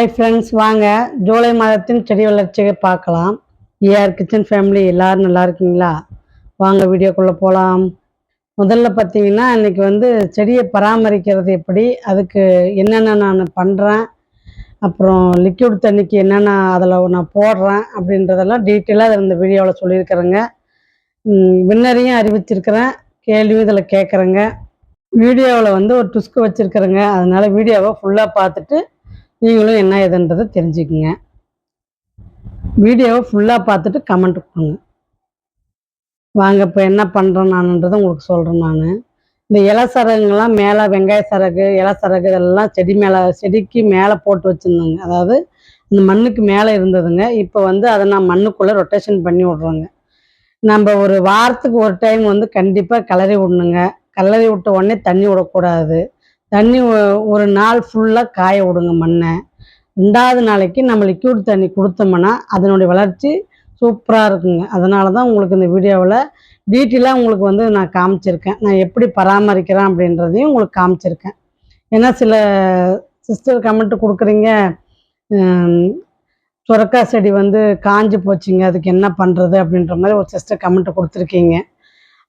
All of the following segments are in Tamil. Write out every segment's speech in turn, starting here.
ஹாய் ஃப்ரெண்ட்ஸ் வாங்க. ஜூலை மாதத்தின் செடி வளர்ச்சியை பார்க்கலாம். ஏஆர் கிச்சன் ஃபேமிலி எல்லோரும் நல்லா இருக்கீங்களா? வாங்க வீடியோக்குள்ளே போகலாம் முதல்ல பார்த்தீங்கன்னா இன்னைக்கு வந்து செடியை பராமரிக்கிறது எப்படி அதுக்கு என்னென்ன நான் பண்ணுறேன் அப்புறம் லிக்யூட் தண்ணிக்கு என்னென்ன அதில் நான் போடுறேன் அப்படின்றதெல்லாம் டீட்டெயிலாக இந்த வீடியோவில் சொல்லியிருக்கிறேங்க. வின்னரையும் அறிவிச்சிருக்கிறேன் கேள்வியும் இதில் கேட்குறேங்க வீடியோவில் வந்து ஒரு டுஸ்க்கு வச்சுருக்கிறேங்க. அதனால் வீடியோவை ஃபுல்லாக பார்த்துட்டு நீங்களும் என்ன ஏதுன்றதை தெரிஞ்சுக்குங்க. வீடியோவை ஃபுல்லாக பார்த்துட்டு கமெண்ட் கொடுங்க. வாங்க இப்போ என்ன பண்ணுறேன் நானுன்றதை உங்களுக்கு சொல்கிறேன் நான். இந்த இலை சரகுங்கெல்லாம் மேலே வெங்காய சரகு இலை சரகு இதெல்லாம் செடி மேலே செடிக்கு மேலே போட்டு வச்சுருந்தேங்க. அதாவது இந்த மண்ணுக்கு மேலே இருந்ததுங்க. இப்போ வந்து அதை நான் மண்ணுக்குள்ளே ரொட்டேஷன் பண்ணி விட்றேங்க. நம்ம ஒரு வாரத்துக்கு ஒரு டைம் வந்து கண்டிப்பாக கிளறி விடணுங்க. கிளறி விட்ட உடனே தண்ணி விடக்கூடாது. தண்ணி ஒரு நாள் ஃபுல்லாக காய விடுங்க மண்ணை. ரெண்டாவது நாளைக்கு நம்ம லிக்யூட் தண்ணி கொடுத்தோம்னா அதனுடைய வளர்ச்சி சூப்பராக இருக்குங்க. அதனால தான் உங்களுக்கு இந்த வீடியோவில் டீட்டெயிலாக உங்களுக்கு வந்து நான் காமிச்சிருக்கேன். நான் எப்படி பராமரிக்கிறேன் அப்படின்றதையும் உங்களுக்கு காமிச்சிருக்கேன். ஏன்னா சில சிஸ்டர் கமெண்ட் கொடுக்குறீங்க சுரக்கா செடி வந்து காஞ்சு போச்சுங்க அதுக்கு என்ன பண்ணுறது அப்படின்ற மாதிரி ஒரு சிஸ்டர் கமெண்ட் கொடுத்துருக்கீங்க.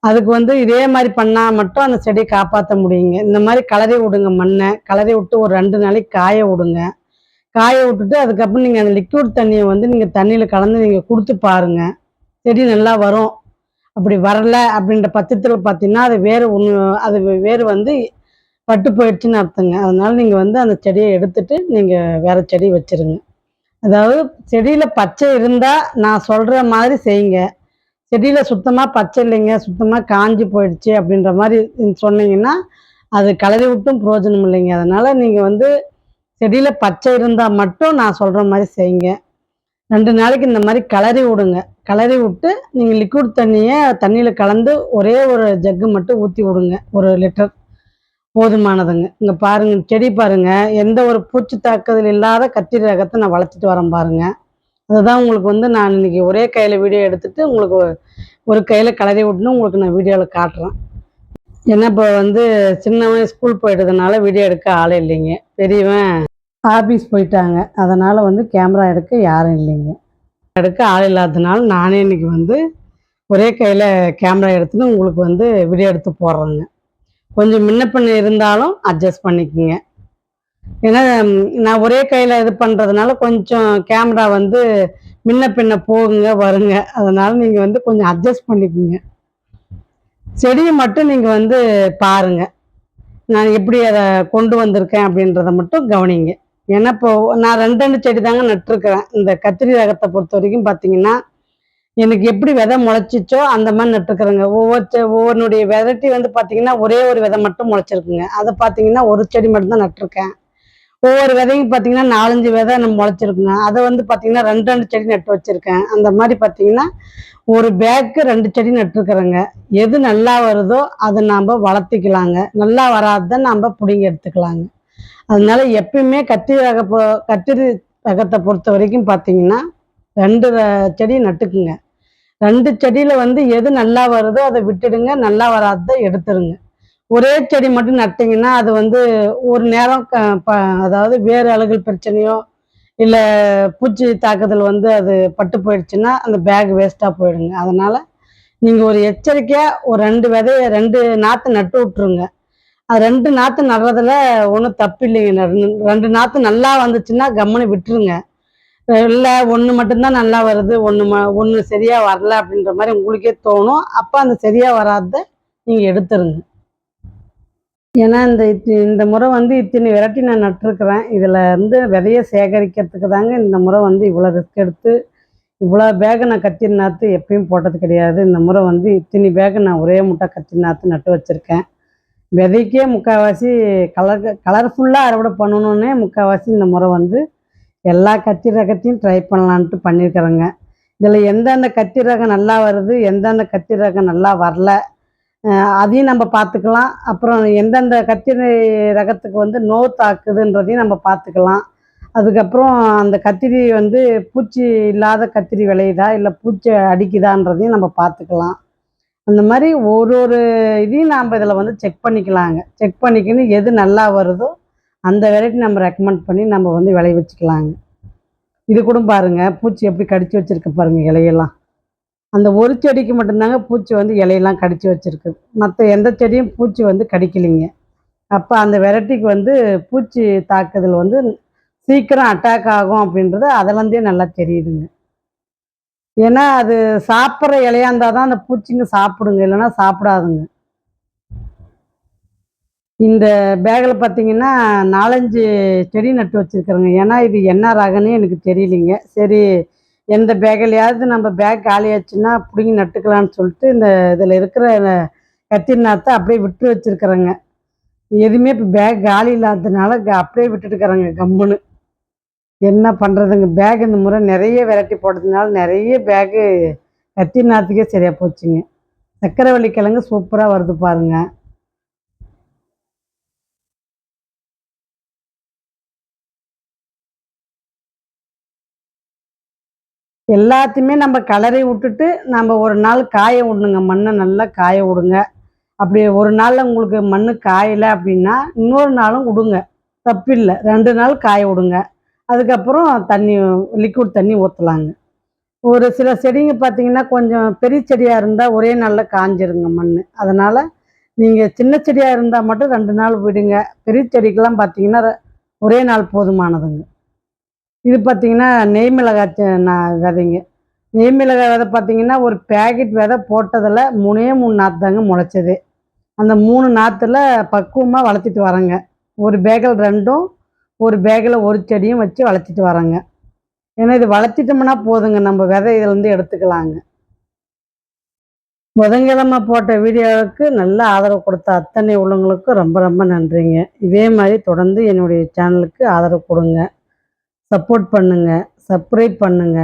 அதுக்கு வந்து இதே மாதிரி பண்ணால் மட்டும் அந்த செடியை காப்பாற்ற முடியுங்க. இந்த மாதிரி கலரி விடுங்க மண்ணை. கலரி விட்டு ஒரு ரெண்டு நாளைக்கு காய விடுங்க. காய விட்டுட்டு அதுக்கப்புறம் நீங்கள் அந்த லிக்விட் தண்ணியை வந்து நீங்கள் தண்ணியில் கலந்து நீங்கள் கொடுத்து பாருங்க. செடி நல்லா வரும். அப்படி வரல அப்படின்ற பட்சத்தில் பார்த்தீங்கன்னா அது வேறு ஒன்று அது வேறு வந்து பட்டு போயிடுச்சுன்னு அர்த்தங்க. அதனால நீங்கள் வந்து அந்த செடியை எடுத்துட்டு நீங்கள் வேற செடி வச்சிருங்க. அதாவது செடியில் பச்சை இருந்தால் நான் சொல்கிற மாதிரி செய்யுங்க. செடியில் சுத்தமாக பச்சை இல்லைங்க சுத்தமாக காஞ்சி போயிடுச்சு அப்படின்ற மாதிரி சொன்னீங்கன்னா அது கலரி விட்டும் பிரயோஜனம் இல்லைங்க. அதனால் நீங்கள் வந்து செடியில் பச்சை இருந்தால் மட்டும் நான் சொல்கிற மாதிரி செய்யுங்க. ரெண்டு நாளைக்கு இந்த மாதிரி கலரி விடுங்க. கலரி விட்டு நீங்கள் லிக்விட் தண்ணியை தண்ணியில் கலந்து ஒரே ஒரு ஜக்கு மட்டும் ஊற்றி விடுங்க. ஒரு லிட்டர் போதுமானதுங்க. இங்கே பாருங்கள் செடி பாருங்கள் எந்த ஒரு பூச்சி தாக்குதல் இல்லாத கத்திரி ரகத்தை நான் வளர்த்துட்டு வரேன் பாருங்கள் அதுதான் உங்களுக்கு வந்து நான் இன்னைக்கு ஒரே கையில் வீடியோ எடுத்துட்டு உங்களுக்கு ஒரு- கையில் கலரி விட்டுன்னு உங்களுக்கு நான் வீடியோவில் காட்டுறேன். ஏன்னா இப்போ வந்து சின்னவன் ஸ்கூல் போயிட்டதுனால வீடியோ எடுக்க ஆள் இல்லைங்க. பெரியவன் ஆஃபீஸ் போயிட்டாங்க. அதனால் வந்து கேமரா எடுக்க யாரும் இல்லைங்க. எடுக்க ஆள் இல்லாததுனால நானே இன்னைக்கு வந்து ஒரே கையில் கேமரா எடுத்துன்னு உங்களுக்கு வந்து வீடியோ எடுத்து போடுறேங்க. கொஞ்சம் முன்ன பின்ன இருந்தாலும் அட்ஜஸ்ட் பண்ணிக்கோங்க. ஏன்னா நான் ஒரே கையில் இது பண்ணுறதுனால கொஞ்சம் கேமரா வந்து முன்ன பின்ன போகுங்க வருங்க. அதனால் நீங்கள் வந்து கொஞ்சம் அட்ஜஸ்ட் பண்ணிக்கோங்க. செடியை மட்டும் நீங்கள் வந்து பாருங்கள் நான் எப்படி அதை கொண்டு வந்திருக்கேன் அப்படின்றத மட்டும் கவனிங்க. ஏன்னா இப்போ நான் ரெண்டு ரெண்டு செடி தாங்க நட்டிருக்கிறேன். இந்த கத்திரி ரகத்தை பொறுத்த வரைக்கும் பார்த்தீங்கன்னா எனக்கு எப்படி விதை முளைச்சிச்சோ அந்த மாதிரி நட்டுருக்குறேங்க. ஒவ்வொரு செ- ஒவ்வொன்றுடைய வெரைட்டி வந்து பார்த்தீங்கன்னா ஒரே ஒரு விதை மட்டும் முளைச்சிருக்குங்க. அதை பார்த்தீங்கன்னா ஒரு செடி மட்டும் தான் நட்டிருக்கேன். ஒவ்வொரு விதையும் பார்த்தீங்கன்னா நாலஞ்சு விதை நம்ம முளைச்சிருக்குங்க. அதை வந்து பார்த்தீங்கன்னா ரெண்டு ரெண்டு செடி நட்டு வச்சிருக்கேன். அந்த மாதிரி பார்த்தீங்கன்னா ஒரு பேக்கு ரெண்டு செடி நட்டுருக்குறேங்க. எது நல்லா வருதோ அதை நாம் வளர்த்திக்கலாங்க. நல்லா வராததை நாம் பிடுங்கி எடுத்துக்கலாங்க. அதனால எப்பயுமே கத்திரி ரக கத்திரி ரகத்தை பொறுத்த வரைக்கும் பார்த்தீங்கன்னா ரெண்டு செடி நட்டுக்குங்க. ரெண்டு செடியில் வந்து எது நல்லா வருதோ அதை விட்டுடுங்க. நல்லா வராததை எடுத்துருங்க. ஒரே செடி மட்டும் நட்டிங்கன்னா அது வந்து ஒரு நேரம் க ப அதாவது வேறு அழுகல் பிரச்சனையோ இல்லை பூச்சி தாக்குதல் வந்து அது பட்டு போயிடுச்சுன்னா அந்த பேக் வேஸ்ட்டாக போயிடுங்க. அதனால் நீங்கள் ஒரு எச்சரிக்கையாக ஒரு ரெண்டு விதைய ரெண்டு நாற்று நட்டு விட்ருங்க அது ரெண்டு நாற்று நடுறதுல ஒன்றும் தப்பு இல்லைங்க. ரெண்டு- நாற்று நல்லா வந்துச்சுன்னா கம்முன்னு விட்டுருங்க. இல்லை ஒன்று மட்டும்தான் நல்லா வருது ஒன்று ம ஒன்று சரியாக வரல அப்படின்ற மாதிரி உங்களுக்கே தோணும். அப்போ அந்த சரியாக வராத நீங்கள் எடுத்துருங்க. ஏன்னா இந்த இத்தி- இந்த முறை வந்து இத்தனை வெரைட்டி நான் நட்டிருக்கிறேன். இதில் வந்து விதையை சேகரிக்கிறதுக்கு தாங்க இந்த முறை வந்து இவ்வளோ ரிஸ்க் எடுத்து இவ்வளோ பேகை நான் கத்திரி நாற்று எப்பயும் போட்டது கிடையாது. இந்த முறை வந்து இத்தனை பேக நான் ஒரே முட்டை கத்திரி நாற்று நட்டு வச்சுருக்கேன். விதைக்கே முக்கால்வாசி கலர் கலர்ஃபுல்லாக அறுவடை பண்ணணுன்னே முக்கால்வாசி இந்த முறை வந்து எல்லா கத்திரி ரகத்தையும் ட்ரை பண்ணலான்ட்டு பண்ணியிருக்கிறேங்க இதில் எந்தெந்த கத்திரி ரகம் நல்லா வருது எந்தெந்த கத்திரி ரகம் நல்லா வரல அதையும் நம்ம பார்த்துக்கலாம். அப்புறம் எந்தெந்த கத்திரி ரகத்துக்கு வந்து நோ தாக்குதுன்றதையும் நம்ம பார்த்துக்கலாம். அதுக்கப்புறம் அந்த கத்திரி வந்து பூச்சி இல்லாத கத்திரி விளையுதா? இல்லை பூச்சி அடிக்குதான்றதையும் நம்ம பார்த்துக்கலாம். அந்த மாதிரி ஒரு ஒரு இதையும் நாம் இதில் வந்து செக் பண்ணிக்கலாங்க. செக் பண்ணிக்கின்னு எது நல்லா வருதோ அந்த வெரைட்டி நம்ம ரெக்கமெண்ட் பண்ணி நம்ம வந்து விளைய வச்சுக்கலாங்க இது கூட பாருங்கள் பூச்சி எப்படி கடிச்சு வச்சுருக்க பாருங்கள் இலையெல்லாம். அந்த ஒரு செடிக்கு மட்டும்தாங்க பூச்சி வந்து இலையெல்லாம் கடிச்சு வச்சுருக்குது மற்ற எந்த செடியும் பூச்சி வந்து கடிக்கலைங்க. அப்போ அந்த வெரைட்டிக்கு வந்து பூச்சி தாக்குதல் வந்து சீக்கிரம் அட்டாக் ஆகும் அப்படின்றது அதிலேருந்தே நல்லா தெரியுதுங்க. ஏன்னா அது சாப்பிட்ற இலையா இருந்தால் தான் அந்த பூச்சிங்க சாப்பிடுங்க இல்லைன்னா சாப்பிடாதுங்க. இந்த பேக்கில் பார்த்தீங்கன்னா நாலஞ்சு செடி நட்டு வச்சுருக்குறேங்க. ஏன்னா இது என்ன ரகன்னு எனக்கு தெரியலிங்க. சரி எந்த பேக்கிலையாவது நம்ம பேக் காலியாச்சுன்னா பிடுங்கி நட்டுக்கலாம்னு சொல்லிட்டு இந்த இதில் இருக்கிற கத்திரி அப்படியே விட்டு வச்சுருக்குறேங்க. எதுவுமே இப்போ பேக் காலி இல்லாததுனால க- அப்படியே விட்டுட்டுக்கிறேங்க கம்முன்னு. என்ன பண்ணுறதுங்க பேக் இந்த முறை நிறைய வெரைட்டி போட்டதுனால நிறைய பேக்கு கத்திரி நாற்றுக்கே சரியாக போச்சுங்க. சக்கரவள்ளி கிழங்கு சூப்பராக வருது பாருங்கள் எல்லாத்தையுமே நம்ம கலரை விட்டுட்டு நம்ம ஒரு நாள் காய விடணுங்க. மண்ணை நல்லா காய விடுங்க. அப்படி ஒரு நாளில் உங்களுக்கு மண் காயலை அப்படின்னா இன்னொரு நாளும் விடுங்க. தப்பில்லை. ரெண்டு நாள் காய விடுங்க. அதுக்கப்புறம் தண்ணி லிக்விட் தண்ணி ஊற்றலாங்க ஒரு சில செடிங்க பார்த்தீங்கன்னா கொஞ்சம் பெரிய செடியாக இருந்தால் ஒரே நாளில் காஞ்சிருங்க மண் அதனால் நீங்கள் சின்ன செடியாக இருந்தால் மட்டும் ரெண்டு நாள் விடுங்க. பெரிய செடிக்கெல்லாம் பார்த்தீங்கன்னா ர- ஒரே நாள் போதுமானதுங்க. இது பார்த்தீங்கன்னா நெய் மிளகாய் நான் விதைங்க. நெய் மிளகாய் விதை பார்த்தீங்கன்னா ஒரு பேக்கெட் விதை போட்டதில் மூணே மூணு நாற்று தாங்க முளைச்சது. அந்த மூணு நாற்றுல பக்குவமாக வளர்த்திட்டு வரேங்க ஒரு பேக்கில் ரெண்டும் ஒரு பேக்கில் ஒரு செடியும் வச்சு வளர்த்திட்டு வரேங்க ஏன்னா இது வளர்த்திட்டோம்னா போதுங்க. நம்ம விதை இதுலேருந்து எடுத்துக்கலாங்க. புதன்கிழமை போட்ட வீடியோவுக்கு நல்ல ஆதரவு கொடுத்த அத்தனை உள்ளவங்களுக்கும் ரொம்ப ரொம்ப நன்றிங்க. இதே மாதிரி தொடர்ந்து என்னுடைய சேனலுக்கு ஆதரவு கொடுங்க. சப்போர்ட் பண்ணுங்க சப்ஸ்கிரைப் பண்ணுங்க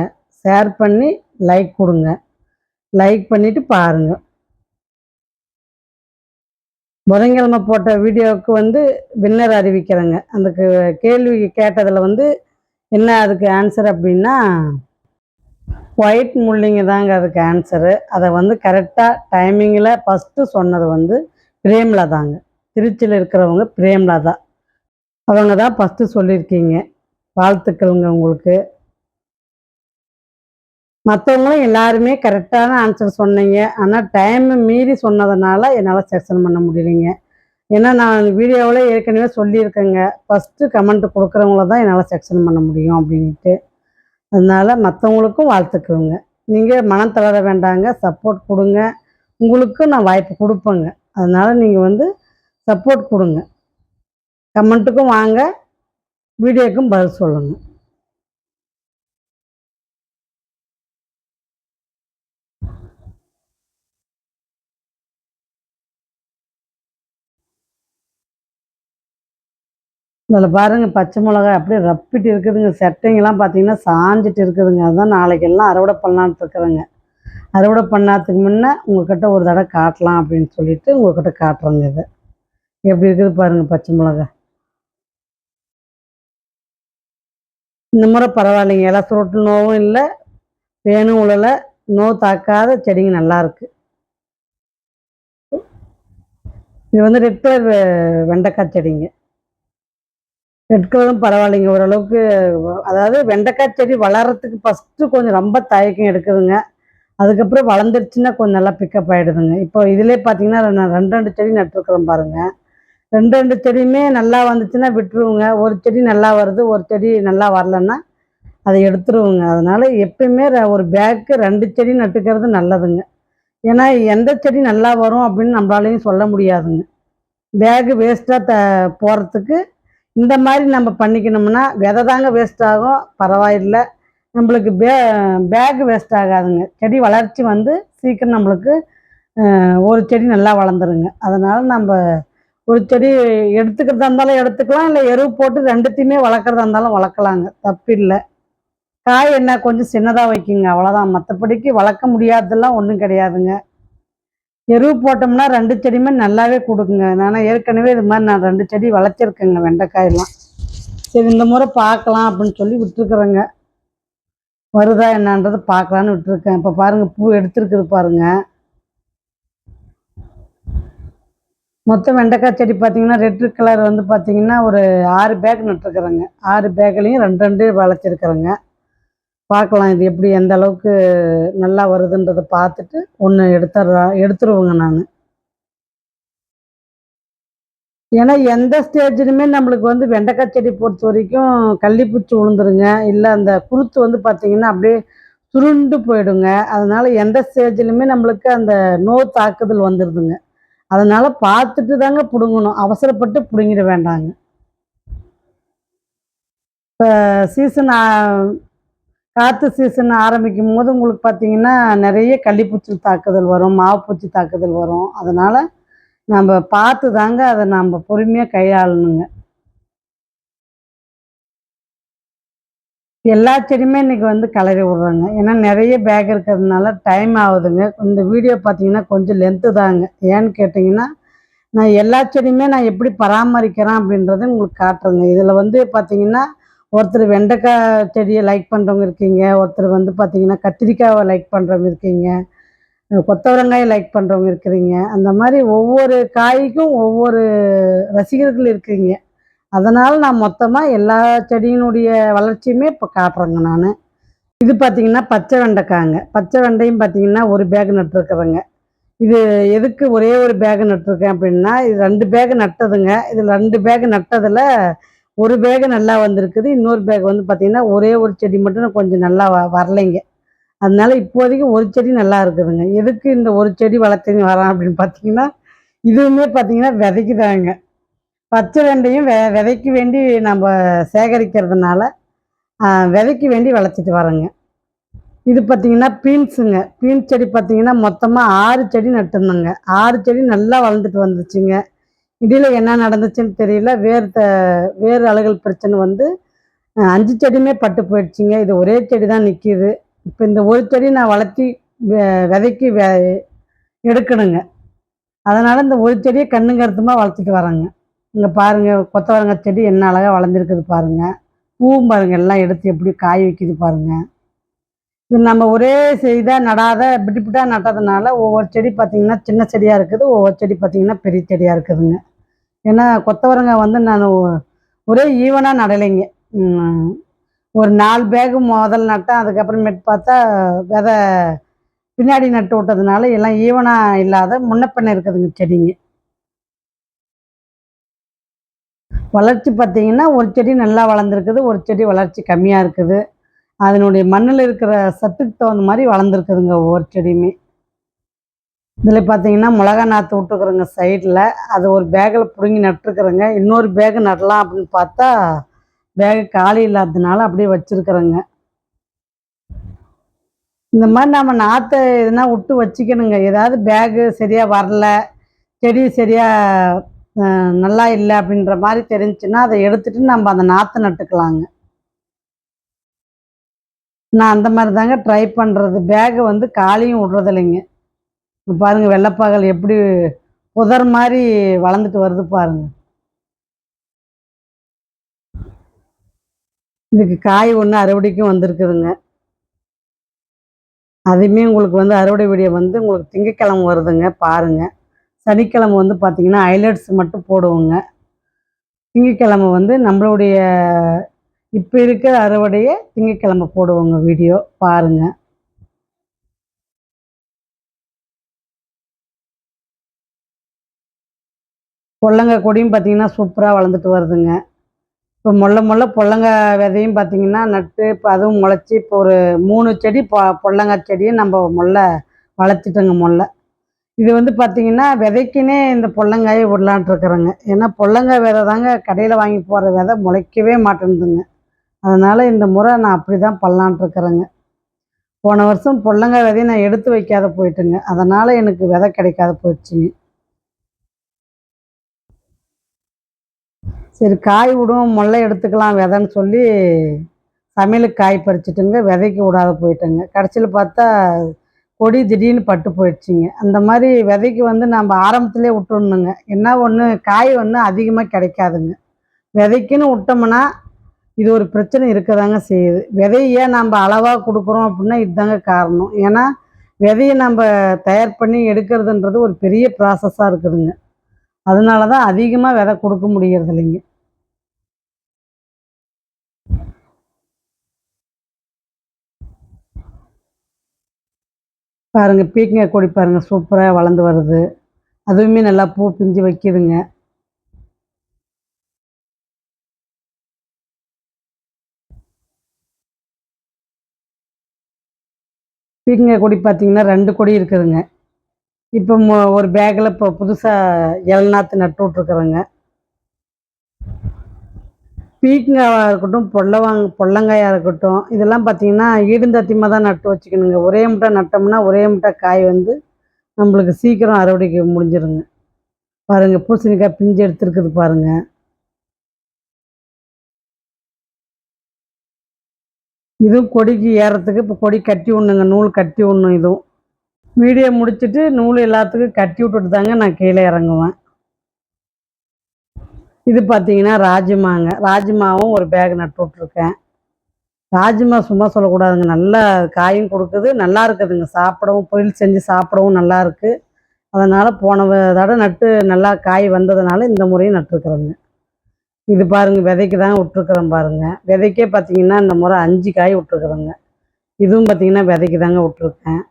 ஷேர் பண்ணி லைக் கொடுங்க. லைக் பண்ணிட்டு பாருங்க. புதன்கிழமை போட்ட வீடியோவுக்கு வந்து வின்னர் அறிவிக்கிறேங்க. அந்த கே- கேள்வி கேட்டதில் வந்து என்ன அதுக்கு ஆன்சர் அப்படின்னா ஒயிட் முள்ளிங்க தாங்க அதுக்கு ஆன்சரு அதை வந்து கரெக்டாக டைமிங்கில் ஃபஸ்ட்டு சொன்னது வந்து பிரேம்லா தாங்க திருச்சியில் இருக்கிறவங்க பிரேம்லா தான் அவங்க தான் ஃபஸ்ட்டு சொல்லியிருக்கீங்க. வாழ்த்துக்கள்ங்க உங்களுக்கு. மற்றவங்களும் எல்லாருமே கரெக்டான ஆன்சர் சொன்னீங்க. ஆனால் டைம் மீறி சொன்னதுனால என்னால் செக்ஷன் பண்ண முடியலைங்க. ஏன்னா நான் வீடியோவில் ஏற்கனவே சொல்லியிருக்கேங்க. ஃபஸ்ட்டு கமெண்ட் கொடுக்குறவங்கள தான் என்னால் செக்ஷன் பண்ண முடியும் அப்படின்ட்டு. அதனால் மற்றவங்களுக்கும் வாழ்த்துக்குங்க நீங்கள் மனம் தளர வேண்டாங்க. சப்போர்ட் கொடுங்க. உங்களுக்கும் நான் வாய்ப்பு கொடுப்பேங்க. அதனால் நீங்கள் வந்து சப்போர்ட் கொடுங்க. கமெண்ட்டுக்கும் வாங்க. வீடியோக்கும் பதில் சொல்லுங்கள் இதில் பாருங்கள் பச்சை மிளகாய் அப்படியே ரப்பிட்டு இருக்குதுங்க. செட்டைங்கெல்லாம் பார்த்தீங்கன்னா சாஞ்சிட்டு இருக்குதுங்க. அதுதான் நாளைக்கெல்லாம் அறுவடை பண்ணலான்ட்டு இருக்கிறேங்க. அறுவடை பண்ணாததுக்கு முன்னே உங்கள்கிட்ட ஒரு தடவை காட்டலாம் அப்படின்னு சொல்லிட்டு உங்கள்கிட்ட காட்டுறேங்க இதை. எப்படி இருக்குது பாருங்கள் பச்சை மிளகா இந்த முறை பரவாயில்லைங்க. இலை சுருட்டு நோவும் இல்லை பேனும் உழலை நோ தாக்காத செடிங்க நல்லாயிருக்கு இது வந்து ரெட் கலர் வெண்டைக்காய் செடிங்க. ரெட் கலரும் பரவாயில்லைங்க. ஓரளவுக்கு அதாவது வெண்டைக்காய் செடி வளர்கிறதுக்கு ஃபஸ்ட்டு கொஞ்சம் ரொம்ப தயக்கம் எடுக்குதுங்க. அதுக்கப்புறம் வளர்ந்துருச்சுன்னா கொஞ்சம் நல்லா பிக்கப் ஆகிடுதுங்க இப்போ இதிலே பார்த்தீங்கன்னா நான் ரெண்டு ரெண்டு செடி நட்டுருக்குறேன் பாருங்கள் ரெண்டு ரெண்டு செடியுமே நல்லா வந்துச்சுன்னா விட்டுருவோங்க. ஒரு செடி நல்லா வருது ஒரு செடி நல்லா வரலன்னா அதை எடுத்துருவோங்க. அதனால் எப்பயுமே ர- ஒரு பேக்கு ரெண்டு செடி நட்டுக்கிறது நல்லதுங்க. ஏன்னா எந்த செடி நல்லா வரும் அப்படின்னு நம்மளாலையும் சொல்ல முடியாதுங்க. பேகு வேஸ்ட்டாக த போகிறதுக்கு இந்த மாதிரி நம்ம பண்ணிக்கணும்னா விதை தாங்க வேஸ்ட் ஆகும். பரவாயில்லை. நம்மளுக்கு பே பேக் வேஸ்ட் ஆகாதுங்க. செடி வளர்ச்சி வந்து சீக்கிரம் நம்மளுக்கு ஒரு செடி நல்லா வளர்ந்துருங்க. அதனால் நம்ம ஒரு செடி எடுத்துக்கிறதா இருந்தாலும் எடுத்துக்கலாம் இல்லை எருவு போட்டு ரெண்டுத்தையுமே வளர்க்குறதா இருந்தாலும் வளர்க்கலாங்க. தப்பில்லை காய் என்ன கொஞ்சம் சின்னதாக வைக்குங்க அவ்வளோதான் மற்றபடிக்கு வளர்க்க முடியாததெல்லாம் ஒன்றும் கிடையாதுங்க. எருவு போட்டோம்னா ரெண்டு செடியுமே நல்லாவே கொடுக்குங்க. நான் ஏற்கனவே இது மாதிரி நான் ரெண்டு செடி வளர்த்துருக்கேங்க வெண்டைக்காயெல்லாம். சரி இந்த முறை பார்க்கலாம் அப்படின்னு சொல்லி விட்டுருக்குறேங்க. வருதா என்னன்றது பார்க்கலான்னு விட்டுருக்கேன். இப்போ பாருங்கள் பூ எடுத்துருக்குது பாருங்கள் மொத்தம் வெண்டைக்காய் செடி பார்த்தீங்கன்னா ரெட் கலர் வந்து பார்த்தீங்கன்னா ஒரு ஆறு பேக் நட்டுருக்குறேங்க. ஆறு பேக்லேயும் ரெண்டு ரெண்டு வளைச்சிருக்குறேங்க பார்க்கலாம் இது எப்படி எந்த அளவுக்கு நல்லா வருதுன்றதை பார்த்துட்டு ஒன்று எடுத்துட்றா எடுத்துருவேங்க நான். ஏன்னா எந்த ஸ்டேஜ்லையுமே நம்மளுக்கு வந்து வெண்டைக்காய் செடி பொறுத்த வரைக்கும் கள்ளிப்பூச்சி விழுந்துருங்க இல்லை அந்த குருத்து வந்து பார்த்தீங்கன்னா அப்படியே சுருண்டு போயிடுங்க. அதனால எந்த ஸ்டேஜ்லையுமே நம்மளுக்கு அந்த நோ தாக்குதல் வந்துடுதுங்க அதனால பார்த்துட்டு தாங்க பிடுங்கணும். அவசரப்பட்டு பிடுங்கிட வேண்டாங்க. இப்போ சீசன் காற்று சீசன் ஆரம்பிக்கும் போது உங்களுக்கு பார்த்தீங்கன்னா நிறைய கள்ளிப்பூச்சி தாக்குதல் வரும் மாவுப்பூச்சி தாக்குதல் வரும். அதனால் நம்ம பார்த்து தாங்க அதை நம்ம பொறுமையாக கையாளணுங்க. எல்லா செடியுமே இன்றைக்கி வந்து கலரி விட்றாங்க. ஏன்னா நிறைய பேக் இருக்கிறதுனால டைம் ஆகுதுங்க. இந்த வீடியோ பார்த்தீங்கன்னா கொஞ்சம் லென்த்து தாங்க. ஏன்னு கேட்டிங்கன்னா நான் எல்லா செடியுமே நான் எப்படி பராமரிக்கிறேன் அப்படின்றத உங்களுக்கு காட்டுறேங்க. இதில் வந்து பார்த்தீங்கன்னா ஒருத்தர் வெண்டைக்காய் செடியை லைக் பண்ணுறவங்க இருக்கீங்க. ஒருத்தர் வந்து பார்த்தீங்கன்னா கத்திரிக்காயை லைக் பண்ணுறவங்க இருக்கீங்க. கொத்தவரங்காயை லைக் பண்ணுறவங்க இருக்கிறீங்க. அந்த மாதிரி ஒவ்வொரு காய்க்கும் ஒவ்வொரு ரசிகர்கள் இருக்கிறீங்க அதனால் நான் மொத்தமாக எல்லா செடியினுடைய வளர்ச்சியுமே இப்போ காட்டுறேங்க நான். இது பார்த்தீங்கன்னா பச்சை வெண்டைக்காங்க. பச்சை வெண்டையும் பார்த்தீங்கன்னா ஒரு பேக் நட்டுருக்குறேங்க இது எதுக்கு ஒரே ஒரு பேக் நட்டிருக்கேன் அப்படின்னா இது ரெண்டு பேக் நட்டதுங்க. இது ரெண்டு பேக் நட்டதில் ஒரு பேக் நல்லா வந்திருக்குது. இன்னொரு பேக் வந்து பார்த்திங்கன்னா ஒரே ஒரு செடி மட்டும் கொஞ்சம் நல்லா வ வரலைங்க. அதனால இப்போதைக்கு ஒரு செடி நல்லா இருக்குதுங்க. எதுக்கு இந்த ஒரு செடி வளர்த்து வரேன் அப்படின்னு பார்த்தீங்கன்னா இதுவுமே பார்த்தீங்கன்னா விதைக்குதாங்க. பச்சை வெண்டையும் வெ விதைக்கு வேண்டி நம்ம சேகரிக்கிறதுனால விதைக்கு வேண்டி வளர்த்திட்டு வரோங்க. இது பார்த்தீங்கன்னா பீன்ஸுங்க. பீன்ஸ் செடி பார்த்திங்கன்னா மொத்தமாக ஆறு செடி நட்டுருந்தோங்க. ஆறு செடி நல்லா வளர்ந்துட்டு வந்துச்சுங்க. இடையில என்ன நடந்துச்சுன்னு தெரியல. வேர் த வேர் அழுகல் பிரச்சனை வந்து அஞ்சு செடியுமே பட்டு போயிடுச்சுங்க. இது ஒரே செடி தான் நிற்கிது இப்போ இந்த ஒரு செடி நான் வளர்த்தி வெ- விதைக்கு வெ எடுக்கணுங்க. அதனால் இந்த ஒரு செடியை கண்ணுங்கருத்துமாக வளர்த்துட்டு வரேங்க. இங்கே பாருங்கள் கொத்தவரங்காய் செடி என்ன அழகாக வளர்ந்துருக்குது பாருங்கள் பூவும் பாருங்கள் எல்லாம் எடுத்து எப்படி காய் வைக்குது பாருங்கள் இது நம்ம ஒரே செய்தாக நடாத பிட்டு பிட்டாக நட்டதுனால ஒவ்வொரு செடி பார்த்திங்கன்னா சின்ன செடியாக இருக்குது ஒவ்வொரு செடி பார்த்திங்கன்னா பெரிய செடியாக இருக்குதுங்க. ஏன்னா கொத்தவரங்காய் வந்து நான் ஒ- ஒரே ஈவனாக நடலைங்க. ஒரு நாலு பேகு முதல் நட்டேன் அதுக்கப்புறமேட்டு பார்த்தா விதை பின்னாடி நட்டு விட்டதுனால எல்லாம் ஈவனாக இல்லாத முன்ன பின்ன இருக்குதுங்க செடிங்க. வளர்ச்சி பார்த்தீங்கன்னா ஒரு செடி நல்லா வளர்ந்துருக்குது ஒரு செடி வளர்ச்சி கம்மியாக இருக்குது. அதனுடைய மண்ணில் இருக்கிற சத்துக்கு தகுந்த மாதிரி வளர்ந்துருக்குதுங்க ஒவ்வொரு செடியுமே. இதில் பார்த்தீங்கன்னா மிளகா நாற்று விட்டுருக்குறோங்க சைடில். அது ஒரு பேக்கில் பிடுங்கி நட்டுருக்குறேங்க. இன்னொரு பேக்கு நடலாம் அப்படின்னு பார்த்தா பேகு காலி இல்லாததுனால அப்படியே வச்சுருக்குறேங்க. இந்த மாதிரி நம்ம நாற்றை எதுனா விட்டு வச்சுக்கணுங்க. ஏதாவது பேகு சரியாக வரல செடி சரியாக நல்லா இல்லை அப்படின்ற மாதிரி தெரிஞ்சுன்னா அதை எடுத்துட்டு நம்ம அந்த நாற்றை நட்டுக்கலாங்க. நான் அந்த மாதிரி தாங்க ட்ரை பண்ணுறது பேகு வந்து காலியும் விடுறது இல்லைங்க இப்ப பாருங்க வெள்ளைப்பாகல் எப்படி புதர் மாதிரி வளர்ந்துட்டு வருது பாருங்க. இதுக்கு காய் ஒன்று அறுவடைக்கும் வந்திருக்குதுங்க. அதுவுமே உங்களுக்கு வந்து அறுவடை வீடியோ வந்து உங்களுக்கு திங்கக்கிழமை வருதுங்க பாருங்க. சனிக்கிழமை வந்து பார்த்தீங்கன்னா ஹைலைட்ஸ் மட்டும் போடுவோங்க. திங்கக்கிழமை வந்து நம்மளுடைய இப்போ இருக்கிற அறுவடையை திங்கக்கிழமை போடுவோங்க வீடியோ பாருங்க. பொல்லங்காய் கொடியும் பார்த்தீங்கன்னா சூப்பராக வளர்ந்துட்டு வருதுங்க. இப்போ முள்ள முள்ள பொல்லங்காய் விதையும் பார்த்தீங்கன்னா நட்டு இப்போ அதுவும் முளைச்சி இப்போ ஒரு மூணு செடி பொ பொல்லங்காய் செடியும் நம்ம முள்ள வளர்த்துட்டோங்க முல்லை. இது வந்து பார்த்தீங்கன்னா விதைக்குனே இந்த பொள்ளங்காயை விடலான்ட்டு இருக்கிறேங்க. ஏன்னா பொள்ளங்காய் விதை தாங்க கடையில் வாங்கி போடுற விதை முளைக்கவே மாட்டேங்குதுங்க அதனால் இந்த முறை நான் அப்படி தான் பண்ணலான்ட்டு இருக்கிறேங்க. போன வருஷம் பொள்ளங்காய் விதையை நான் எடுத்து வைக்காத போயிட்டுங்க. அதனால் எனக்கு விதை கிடைக்காத போயிடுச்சுங்க. சரி காய் விடும் முல்லை எடுத்துக்கலாம் விதைன்னு சொல்லி சமையலுக்கு காய் பறிச்சிட்டுங்க விதைக்கு விடாத போயிட்டேங்க. கடைசியில் பார்த்தா கொடி திடீர்னு பட்டு போயிடுச்சுங்க. அந்த மாதிரி விதைக்கு வந்து நம்ம ஆரம்பத்திலே விட்டுடணுங்க. என்ன ஒன்று காய் ஒன்று அதிகமாக கிடைக்காதுங்க. விதைக்குன்னு விட்டோம்னா இது ஒரு பிரச்சனை இருக்கதாங்க செய்யுது. விதையை ஏன் நம்ம அளவாக கொடுக்குறோம் அப்படின்னா இதுதாங்க காரணம். ஏன்னா விதையை நம்ம தயார் பண்ணி எடுக்கிறதுன்றது ஒரு பெரிய ப்ராசஸாக இருக்குதுங்க. அதனால தான் அதிகமாக விதை கொடுக்க முடியறது இல்லைங்க பாருங்க பீக்கங்காய் கொடி பாருங்கள் சூப்பராக வளர்ந்து வருது. அதுவுமே நல்லா பூ பிஞ்சு வைக்குதுங்க. பீக்கங்காய் கொடி பார்த்தீங்கன்னா ரெண்டு கொடி இருக்குதுங்க. இப்போ மொ- ஒரு பேக்கில் இப்போ புதுசாக இளநாத்து நட்டு விட்ருக்குறேங்க பீக்கங்காயாக இருக்கட்டும் பொல்லவாங் பொல்லங்காயாக இருக்கட்டும் இதெல்லாம் பார்த்தீங்கன்னா ஈடுந்தத்தியமாக தான் நட்டு வச்சுக்கணுங்க. ஒரே முட்டை நட்டோம்னா ஒரே முட்டை காய் வந்து நம்மளுக்கு சீக்கிரம் அறுவடைக்கு முடிஞ்சிருங்க. பாருங்கள் பூசணிக்காய் பிஞ்சு எடுத்துருக்குது பாருங்க. இதுவும் கொடிக்கு ஏறத்துக்கு இப்போ கொடி கட்டி விடணுங்க நூல் கட்டி விடணும் இதுவும். வீடியோ முடிச்சுட்டு நூல் எல்லாத்துக்கும் கட்டி விட்டுட்டு தாங்க நான் கீழே இறங்குவேன். இது பார்த்தீங்கன்னா ராஜ்மாங்க. ராஜ்மாவும் ஒரு பேக் நட்டு விட்ருக்கேன் ராஜ்மா சும்மா சொல்லக்கூடாதுங்க. நல்லா காயும் கொடுக்குது. நல்லா இருக்குதுங்க. சாப்பிடவும் பொரியல் செஞ்சு சாப்பிடவும் நல்லா இருக்கு. அதனால் போன தடவை நட்டு நல்லா காய் வந்ததுனால இந்த முறையும் நட்டுருக்குறேங்க. இது பாருங்கள் விதைக்கு தான் விட்ருக்குறேன் பாருங்கள் விதைக்கே பார்த்தீங்கன்னா இந்த முறை அஞ்சு காய் விட்ருக்குறேங்க இதுவும் பார்த்தீங்கன்னா விதைக்கு தாங்க விட்ருக்கேன்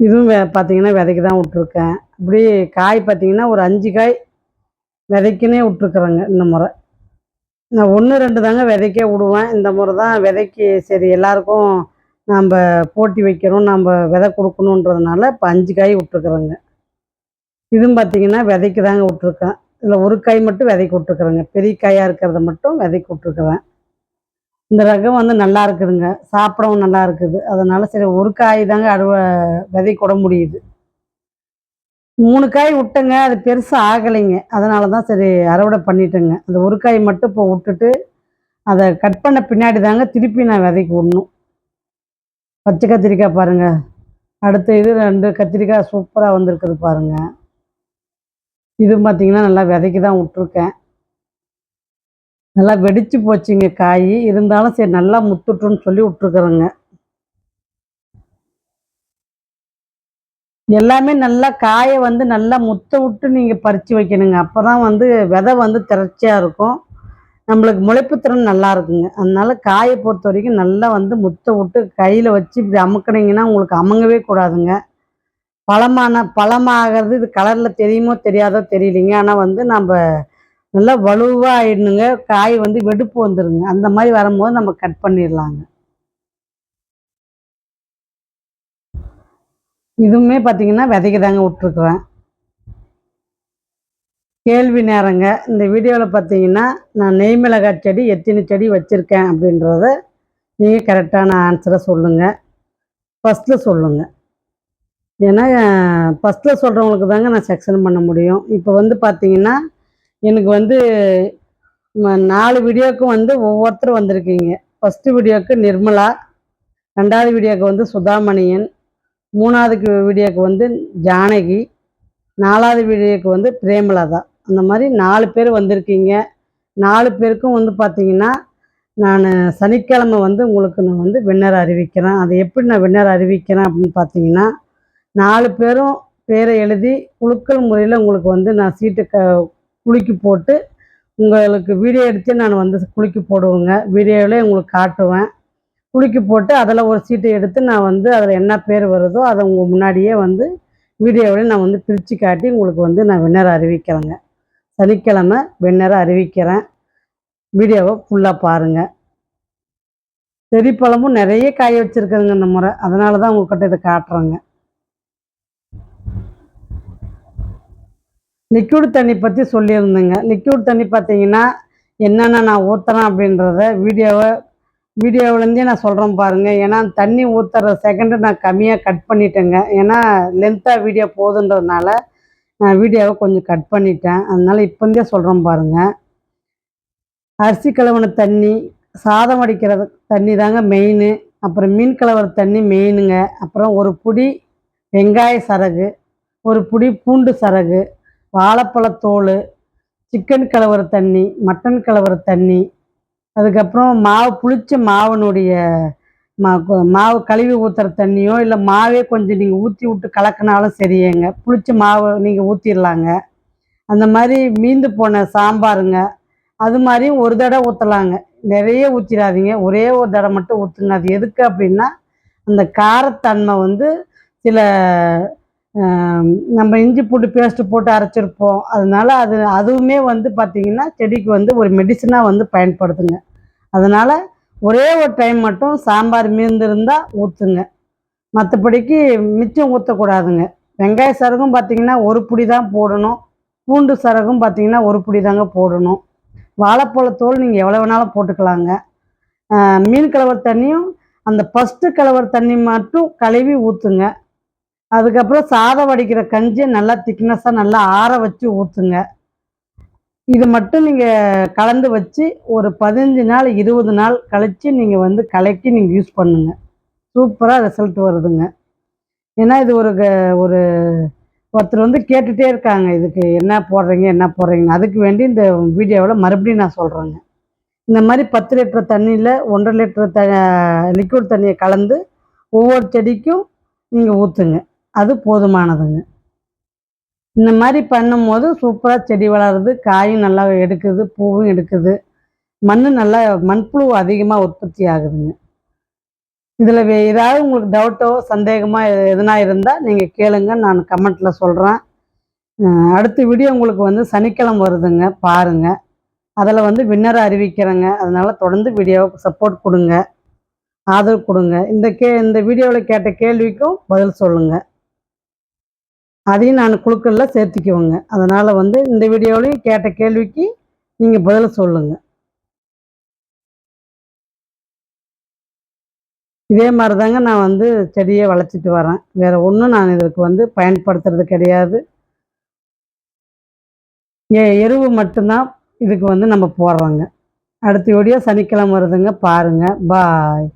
இதுவும் வே பார்த்தீங்கன்னா விதைக்கு தான் விட்ருக்கேன் இப்படி காய் பார்த்தீங்கன்னா ஒரு அஞ்சு காய் விதைக்குன்னே விட்ருக்குறேங்க இந்த முறை. நான் ஒன்று ரெண்டு தாங்க விதைக்கே விடுவேன். இந்த முறை தான் விதைக்கு சரி எல்லாருக்கும் நம்ம போட்டி வைக்கிறோம் நம்ம விதை கொடுக்கணுன்றதுனால இப்போ அஞ்சு காய் விட்ருக்குறேங்க இதுவும் பார்த்தீங்கன்னா விதைக்கு தாங்க விட்ருக்கேன் இதில் ஒரு காய் மட்டும் விதைக்கு விட்ருக்குறேங்க பெரிய காயாக இருக்கிறத மட்டும் விதைக்கு விட்ருக்குறேன் இந்த ரகம் வந்து நல்லா இருக்குதுங்க. சாப்பிடவும் நல்லா இருக்குது. அதனால சரி ஒரு காய் தாங்க அறுவை விதை கூட முடியுது. மூணு காய் விட்டேங்க. அது பெருசாக ஆகலைங்க. அதனால தான் சரி அறுவடை பண்ணிட்டேங்க. அந்த ஒரு காய் மட்டும் இப்போ விட்டுட்டு அதை கட் பண்ண பின்னாடி தாங்க திருப்பி நான் விதைக்கு விடணும். பச்சை கத்திரிக்காய் பாருங்க. அடுத்த இது ரெண்டு கத்திரிக்காய் சூப்பராக வந்திருக்குது பாருங்க. இது பார்த்தீங்கன்னா நல்லா விதைக்கு தான் விட்ருக்கேன் நல்லா வெடிச்சு போச்சுங்க காய். இருந்தாலும் சரி நல்லா முத்துட்டுன்னு சொல்லி விட்ருக்குறேங்க எல்லாமே நல்லா காயை வந்து நல்லா முத்த விட்டு நீங்கள் பறித்து வைக்கணுங்க. அப்போ தான் வந்து விதை வந்து திரட்சியாக இருக்கும். நம்மளுக்கு முளைப்பு திறன் நல்லா இருக்குங்க. அதனால காயை பொறுத்த வரைக்கும் நல்லா வந்து முத்த விட்டு கையில் வச்சு இப்படி அமுக்குனீங்கன்னா உங்களுக்கு அமுங்கவே கூடாதுங்க. பழமான பழமாகிறது இது கலரில் தெரியுமோ தெரியாதோ தெரியலைங்க. ஆனால் வந்து நம்ம நல்லா வலுவாக ஆயிடணுங்க. காய் வந்து வெடுப்பு வந்துடுங்க அந்த மாதிரி வரும்போது நம்ம கட் பண்ணிடலாங்க. இதுவுமே பார்த்தீங்கன்னா விதைக்கு தாங்க விட்ருக்குறேன் கேள்வி நேரங்க. இந்த வீடியோவில் பார்த்தீங்கன்னா நான் நெய் மிளகாய் செடி எத்தனை செடி வச்சுருக்கேன் அப்படின்றத நீங்கள் கரெக்டான ஆன்சரை சொல்லுங்கள் ஃபஸ்ட்டில் சொல்லுங்கள் ஏன்னா ஃபஸ்ட்டில் சொல்கிறவங்களுக்கு தாங்க நான் செக்ஷன் பண்ண முடியும். இப்போ வந்து பார்த்தீங்கன்னா எனக்கு வந்து நாலு வீடியோக்கும் வந்து ஒவ்வொருத்தரும் வந்திருக்கீங்க. ஃபஸ்ட்டு வீடியோக்கு நிர்மலா ரெண்டாவது வீடியோவுக்கு வந்து சுதாமணியன் மூணாவது வீடியோவுக்கு வந்து ஜானகி நாலாவது வீடியோவுக்கு வந்து பிரேமலதா. அந்த மாதிரி நாலு பேர் வந்திருக்கீங்க. நாலு பேருக்கும் வந்து பார்த்தீங்கன்னா நான் சனிக்கிழமை வந்து உங்களுக்கு நான் வந்து வின்னர் அறிவிக்கிறேன். அதை எப்படி நான் வின்னர் அறிவிக்கிறேன் அப்படின்னு பார்த்தீங்கன்னா நாலு பேரும் பேரை எழுதி குலுக்கல் முறையில் உங்களுக்கு வந்து நான் சீட்டு க குலுக்கி போட்டு உங்களுக்கு வீடியோ எடுத்து நான் வந்து குலுக்கி போடுவேங்க. வீடியோவிலே உங்களுக்கு காட்டுவேன். குலுக்கி போட்டு அதில் ஒரு சீட்டை எடுத்து நான் வந்து அதில் என்ன பேர் வருதோ அதை உங்கள் முன்னாடியே வந்து வீடியோவில் நான் வந்து பிரித்து காட்டி உங்களுக்கு வந்து நான் வின்னர் அறிவிக்கிறேங்க. சனிக்கிழமை வின்னரை அறிவிக்கிறேன். வீடியோவை ஃபுல்லாக பாருங்கள் செடிப்பழமும் நிறைய காய வச்சுருக்குதுங்க இந்த முறை. அதனால தான் உங்கள்கிட்ட இதை காட்டுறேங்க. லிக்யூட் தண்ணி பற்றி சொல்லியிருந்தேங்க. லிக்யூட் தண்ணி பார்த்தீங்கன்னா என்னென்ன நான் ஊற்றுறேன் அப்படின்றத வீடியோவை வீடியோவிலேருந்தே நான் சொல்கிறேன் பாருங்கள் ஏன்னா தண்ணி ஊற்றுற செகண்டு நான் கம்மியாக கட் பண்ணிட்டேங்க. ஏன்னா லென்த்தாக வீடியோ போதுன்றதுனால நான் வீடியோவை கொஞ்சம் கட் பண்ணிட்டேன். அதனால் இப்போந்தே சொல்கிறேன் பாருங்கள் அரிசி கலவன தண்ணி சாதம் அடிக்கிற தண்ணி தாங்க மெயின் அப்புறம் மீன் கலவர தண்ணி மெயினுங்க அப்புறம் ஒரு புடி வெங்காய சரகு ஒரு புடி பூண்டு சரகு வாழைப்பழத்தோல் சிக்கன் கலவர தண்ணி மட்டன் கலவர தண்ணி அதுக்கப்புறம் மாவு புளிச்ச மாவினுடைய மா மாவு கழுவி ஊற்றுற தண்ணியோ இல்லை மாவே கொஞ்சம் நீங்கள் ஊற்றி விட்டு கலக்கினாலும் சரியேங்க புளிச்ச மாவு நீங்கள் ஊற்றிடலாங்க அந்த மாதிரி மீந்து போன சாம்பாருங்க. அது மாதிரியும் ஒரு தடவை ஊற்றலாங்க நிறைய ஊற்றிடாதீங்க ஒரே ஒரு தடவை மட்டும் ஊற்றுங்க அது எதுக்கு அப்படின்னா அந்த காரத்தன்மை வந்து சில நம்ம இஞ்சி பூண்டு பேஸ்ட்டு போட்டு அரைச்சிருப்போம். அதனால அது அதுவுமே வந்து பார்த்திங்கன்னா செடிக்கு வந்து ஒரு மெடிசனாக வந்து பயன்படுத்துங்க. அதனால் ஒரே ஒரு டைம் மட்டும் சாம்பார் மீந்திருந்தால் ஊற்றுங்க மற்றபடிக்கு மிச்சம் ஊற்றக்கூடாதுங்க வெங்காய சரகும் பார்த்திங்கன்னா ஒரு புடி தான் போடணும். பூண்டு சரகும் பார்த்திங்கன்னா ஒரு புடி தாங்க போடணும். வாழைப்பழத்தோல் நீங்கள் எவ்வளோ வேணாலும் போட்டுக்கலாங்க. மீன் கலவர் தண்ணியும் அந்த ஃபஸ்ட்டு கலவர் தண்ணி மட்டும் கழுவி ஊற்றுங்க அதுக்கப்புறம் சாதம் வடிக்கிற கஞ்சியை நல்லா திக்னஸாக நல்லா ஆற வச்சு ஊற்றுங்க இது மட்டும் நீங்கள் கலந்து வச்சு ஒரு பதினஞ்சு நாள் இருபது நாள் கழித்து நீங்கள் வந்து கலக்கி நீங்கள் யூஸ் பண்ணுங்க. சூப்பராக ரிசல்ட் வருதுங்க. ஏன்னா இது ஒரு க- ஒரு ஒருத்தர் வந்து கேட்டுகிட்டே இருக்காங்க. இதுக்கு என்ன போடுறீங்க என்ன போடுறீங்க அதுக்கு வேண்டி இந்த வீடியோவில் மறுபடியும் நான் சொல்கிறேங்க இந்த மாதிரி பத்து லிட்டர் தண்ணியில் ஒன்றரை லிட்டர் த லிக்விட் தண்ணியை கலந்து ஒவ்வொரு செடிக்கும் நீங்கள் ஊற்றுங்க அது போதுமானதுங்க. இந்த மாதிரி பண்ணும்போது சூப்பராக செடி வளருது காயும் நல்லா எடுக்குது பூவும் எடுக்குது. மண் நல்லா மண்புழு அதிகமாக உற்பத்தி ஆகுதுங்க. இதில் ஏதாவது உங்களுக்கு டவுட்டோ சந்தேகமாக எது- எதுனா இருந்தால் நீங்கள் கேளுங்க நான் கமெண்ட்டில் சொல்கிறேன் அடுத்த வீடியோ உங்களுக்கு வந்து சனிக்கிழமை வருதுங்க பாருங்கள் அதில் வந்து வின்னரை அறிவிக்கிறேங்க. அதனால் தொடர்ந்து வீடியோவுக்கு சப்போர்ட் கொடுங்க. ஆதரவு கொடுங்க. இந்த கே இந்த வீடியோவில் கேட்ட கேள்விக்கும் பதில் சொல்லுங்கள் அதையும் நான் குழுக்களில் சேர்த்துக்குவேங்க. அதனால் வந்து இந்த வீடியோவிலையும் கேட்ட கேள்விக்கு நீங்கள் பதில் சொல்லுங்கள் இதே மாதிரி தாங்க நான் வந்து செடியை வளர்ச்சிட்டு வரேன். வேறு ஒன்றும் நான் இதற்கு வந்து பயன்படுத்துறது கிடையாது. எ எருவு மட்டும்தான் இதுக்கு வந்து நம்ம போடுறோங்க. அடுத்த வீடியோ சனிக்கிழமை வருதுங்க. பாருங்கள் பாய்.